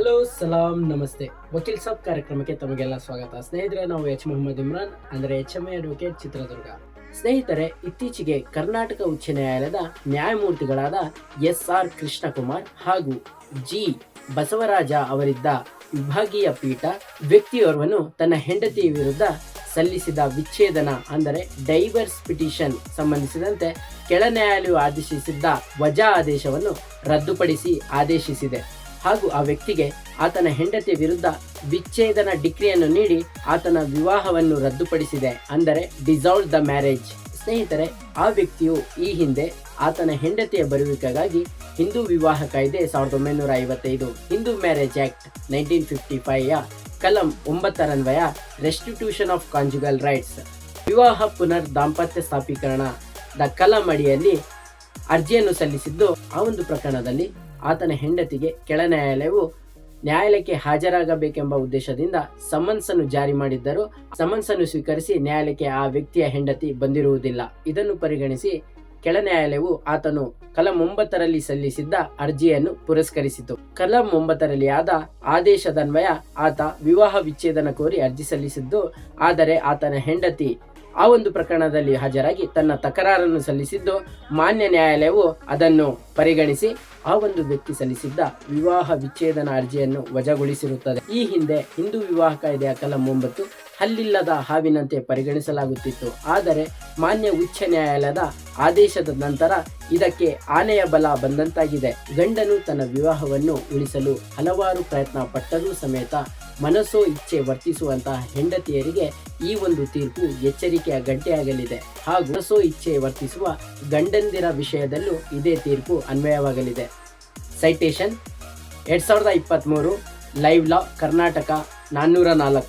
Hello, ಸಲಾಂ, ನಮಸ್ತೆ. ವಕೀಲ್ ಸಾಬ್ ಕಾರ್ಯಕ್ರಮಕ್ಕೆ ತಮಗೆಲ್ಲ ಸ್ವಾಗತ. ಸ್ನೇಹಿತರೆ, ನಾವು ಎಚ್ ಮೊಹಮ್ಮದ್ ಇಮ್ರಾನ್, ಅಂದರೆ H M A advocate Chitradurga. ಸ್ನೇಹಿತರೆ, ಇತ್ತೀಚೆಗೆ ಕರ್ನಾಟಕ ಉಚ್ಚ ನ್ಯಾಯಾಲಯದ ನ್ಯಾಯಮೂರ್ತಿಗಳಾದ ಎಸ್ ಆರ್ ಕೃಷ್ಣಕುಮಾರ್ ಹಾಗೂ ಜಿ ಬಸವರಾಜ ಅವರಿದ್ದ ವಿಭಾಗೀಯ ಪೀಠ ವ್ಯಕ್ತಿಯೋರ್ವನು ತನ್ನ ಹೆಂಡತಿಯ ವಿರುದ್ಧ ಸಲ್ಲಿಸಿದ ವಿಚ್ಛೇದನ, ಅಂದರೆ ಡೈವರ್ಸ್ ಪಿಟಿಷನ್ ಸಂಬಂಧಿಸಿದಂತೆ ಕೆಳ ನ್ಯಾಯಾಲಯವು ಆದೇಶಿಸಿದ್ದ ವಜಾ ಆದೇಶವನ್ನು ರದ್ದುಪಡಿಸಿ ಆದೇಶಿಸಿದೆ. ಹಾಗೂ ಆ ವ್ಯಕ್ತಿಗೆ ಆತನ ಹೆಂಡತಿಯ ವಿರುದ್ಧ ವಿಚ್ಛೇದನ ಡಿಕ್ರಿಯನ್ನು ನೀಡಿ ಆತನ ವಿವಾಹವನ್ನು ರದ್ದುಪಡಿಸಿದೆ ಅಂದರೆ ಡಿಸಾಲ್ವ್ ದ ಮ್ಯಾರೇಜ್ ಸ್ನೇಹಿತರೆ, ಆ ವ್ಯಕ್ತಿಯು ಈ ಹಿಂದೆ ಆತನ ಹೆಂಡತಿಯ ಬರುವಿಕೆಗಾಗಿ ಹಿಂದೂ ವಿವಾಹ ಕಾಯ್ದೆ ಸಾವಿರದ ಒಂಬೈನೂರ ಐವತ್ತೈದು, Hindu marriage act nineteen fifty ಫೈವ್ಯ ಕಲಂ ಒಂಬತ್ತರನ್ವಯ ರೆಸ್ಟಿಟ್ಯೂಷನ್ ಆಫ್ ಕಾಂಜುಗಲ್ ರೈಟ್ಸ್ ವಿವಾಹ ಪುನರ್ ದಾಂಪತ್ಯ ಸ್ಥಾಪೀಕರಣ, ದ ಕಲಂ ಅಡಿಯಲ್ಲಿ ಅರ್ಜಿಯನ್ನು ಸಲ್ಲಿಸಿದ್ದು ಆ ಒಂದು ಪ್ರಕರಣದಲ್ಲಿ ಆತನ ಹೆಂಡತಿಗೆ ಕೆಳ ನ್ಯಾಯಾಲಯವು ನ್ಯಾಯಾಲಯಕ್ಕೆ ಹಾಜರಾಗಬೇಕೆಂಬ ಉದ್ದೇಶದಿಂದ ಸಮನ್ಸ್ ಅನ್ನು ಜಾರಿ ಮಾಡಿದ್ದರೂ ಸಮನ್ಸ್ ಅನ್ನು ಸ್ವೀಕರಿಸಿ ನ್ಯಾಯಾಲಯಕ್ಕೆ ಆ ವ್ಯಕ್ತಿಯ ಹೆಂಡತಿ ಬಂದಿರುವುದಿಲ್ಲ. ಇದನ್ನು ಪರಿಗಣಿಸಿ ಕೆಳ ನ್ಯಾಯಾಲಯವು ಆತನು ಕಲಂ ಒಂಬತ್ತರಲ್ಲಿ ಸಲ್ಲಿಸಿದ್ದ ಅರ್ಜಿಯನ್ನು ಪುರಸ್ಕರಿಸಿತು. ಕಲಂ ಒಂಬತ್ತರಲ್ಲಿ ಆದ ಆದೇಶದನ್ವಯ ಆತ ವಿವಾಹ ವಿಚ್ಛೇದನ ಕೋರಿ ಅರ್ಜಿ ಸಲ್ಲಿಸಿದ್ದು, ಆದರೆ ಆತನ ಹೆಂಡತಿ ಆ ಒಂದು ಪ್ರಕರಣದಲ್ಲಿ ಹಾಜರಾಗಿ ತನ್ನ ತಕರಾರನ್ನು ಸಲ್ಲಿಸಿದ್ದು ಮಾನ್ಯ ನ್ಯಾಯಾಲಯವು ಅದನ್ನು ಪರಿಗಣಿಸಿ ಆ ಒಂದು ವ್ಯಕ್ತಿ ಸಲ್ಲಿಸಿದ್ದ ವಿವಾಹ ವಿಚ್ಛೇದನ ಅರ್ಜಿಯನ್ನು ವಜಾಗೊಳಿಸಿರುತ್ತದೆ. ಈ ಹಿಂದೆ ಹಿಂದೂ ವಿವಾಹ ಕಾಯ್ದೆಯ ಕಲಂ ಒಂಬತ್ತು ಹಲ್ಲಿಲ್ಲದ ಹಾವಿನಂತೆ ಪರಿಗಣಿಸಲಾಗುತ್ತಿತ್ತು. ಆದರೆ ಮಾನ್ಯ ಉಚ್ಚ ನ್ಯಾಯಾಲಯದ ಆದೇಶದ ನಂತರ ಇದಕ್ಕೆ ಆನೆಯ ಬಲ ಬಂದಂತಾಗಿದೆ. ಗಂಡನು ತನ್ನ ವಿವಾಹವನ್ನು ಉಳಿಸಲು ಹಲವಾರು ಪ್ರಯತ್ನ ಪಟ್ಟರೂ ಸಮೇತ ಮನಸ್ಸೋ ಇಚ್ಛೆ ವರ್ತಿಸುವಂತಹ ಹೆಂಡತಿಯರಿಗೆ ಈ ಒಂದು ತೀರ್ಪು ಎಚ್ಚರಿಕೆಯ ಗಂಟೆಯಾಗಲಿದೆ. ಹಾಗೂ ಮನಸ್ಸೋ ಇಚ್ಛೆ ವರ್ತಿಸುವ ಗಂಡಂದಿರ ವಿಷಯದಲ್ಲೂ ಇದೇ ತೀರ್ಪು ಅನ್ವಯವಾಗಲಿದೆ. ಸೈಟೇಷನ್ ಎರಡ್ ಸಾವಿರದ ಇಪ್ಪತ್ತ್ಮೂರು ಲೈವ್ ಲಾ ಕರ್ನಾಟಕ ನಾನ್ನೂರ ನಾಲ್ಕು.